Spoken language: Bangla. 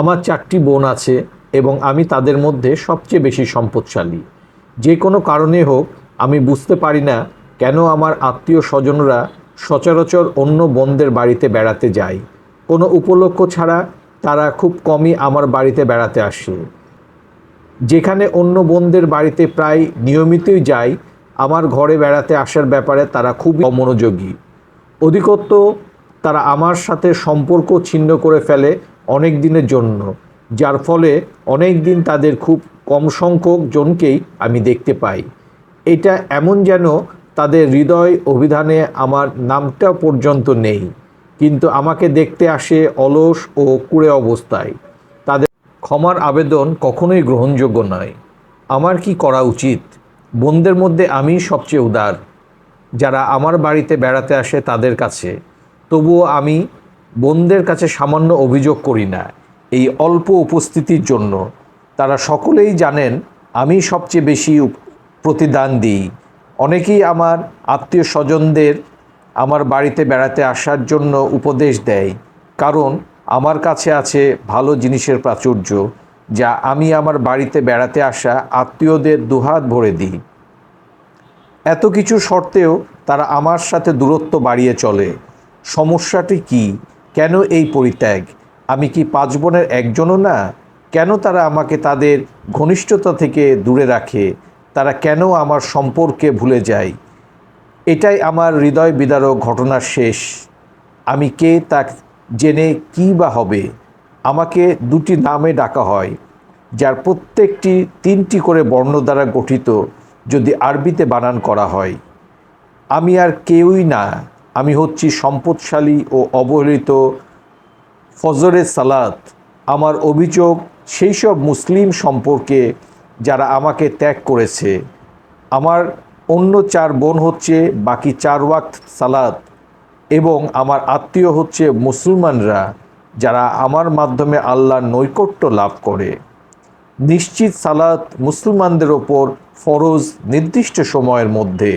আমার চারটি বোন আছে এবং আমি তাদের মধ্যে সবচেয়ে বেশি সম্পদশালী। যে কোনো কারণে হোক, আমি বুঝতে পারি না কেন আমার আত্মীয় স্বজনরা সচরাচর অন্য বোনদের বাড়িতে বেড়াতে যায়। কোনো উপলক্ষ ছাড়া তারা খুব কমই আমার বাড়িতে বেড়াতে আসে। যেখানে অন্য বোনদের বাড়িতে প্রায় নিয়মিতই যাই, আমার ঘরে বেড়াতে আসার ব্যাপারে তারা খুবই অমনোযোগী। অধিকত্ব তারা আমার সাথে সম্পর্ক ছিন্ন করে ফেলে অনেক দিনের জন্য, যার ফলে অনেক দিন তাদের খুব কম সংখ্যক জনকেই আমি দেখতে পাই। এটা এমন যেন তাদের হৃদয় অভিধানে আমার নামটা পর্যন্ত নেই, কিন্তু আমাকে দেখতে আসে অলস ও কুড়ে অবস্থায়। তাদের ক্ষমার আবেদন কখনোই গ্রহণযোগ্য নয়। আমার কি করা উচিত? বোনদের মধ্যে আমি সবচেয়ে উদার। যারা আমার বাড়িতে বেড়াতে আসে তাদের কাছে, তবুও আমি বোনদের কাছে সামান্য অভিযোগ করি না। এই অল্প উপস্থিতির জন্য তারা সকলেই জানেন আমি সবচেয়ে বেশি প্রতিদান দিই। অনেকেই আমার আত্মীয় স্বজনদের আমার বাড়িতে বেড়াতে আসার জন্য উপদেশ দেয়, কারণ আমার কাছে আছে ভালো জিনিসের প্রাচুর্য, যা আমি আমার বাড়িতে বেড়াতে আসা আত্মীয়দের দুহাত ভরে দিই। এত কিছু সত্ত্বেও তারা আমার সাথে দূরত্ব বাড়িয়ে চলে। সমস্যাটি কি? কেন এই পরিত্যাগ? আমি কি পাঁচ বোনের একজনও না? কেন তারা আমাকে তাদের ঘনিষ্ঠতা থেকে দূরে রাখে? তারা কেন আমার সম্পর্কে ভুলে যায়? এটাই আমার হৃদয় বিদারক ঘটনার শেষ। আমি কে তা জেনে কী বা হবে? আমাকে দুটি নামে ডাকা হয়, যার প্রত্যেকটি তিনটি করে বর্ণ দ্বারা গঠিত, যদি আরবিতে বানান করা হয়। আমি আর কেউই না। আমি হচ্ছি সম্পদশালী ও অবহেলিত ফজরের সালাত। আমার অভিযোগ, সেই সব মুসলিম সম্পর্কে যারা আমাকে ত্যাগ করেছে। আমার অন্য চার বোন হচ্ছে, বাকি চার ওয়াক্ত সালাত এবং আমার আত্মীয় হচ্ছে মুসলমানরা, যারা আমার মাধ্যমে আল্লাহর নৈকট্য লাভ করে। নিশ্চিত সালাত মুসলমানদের ওপর ফরজ নির্দিষ্ট সময়ের মধ্যে।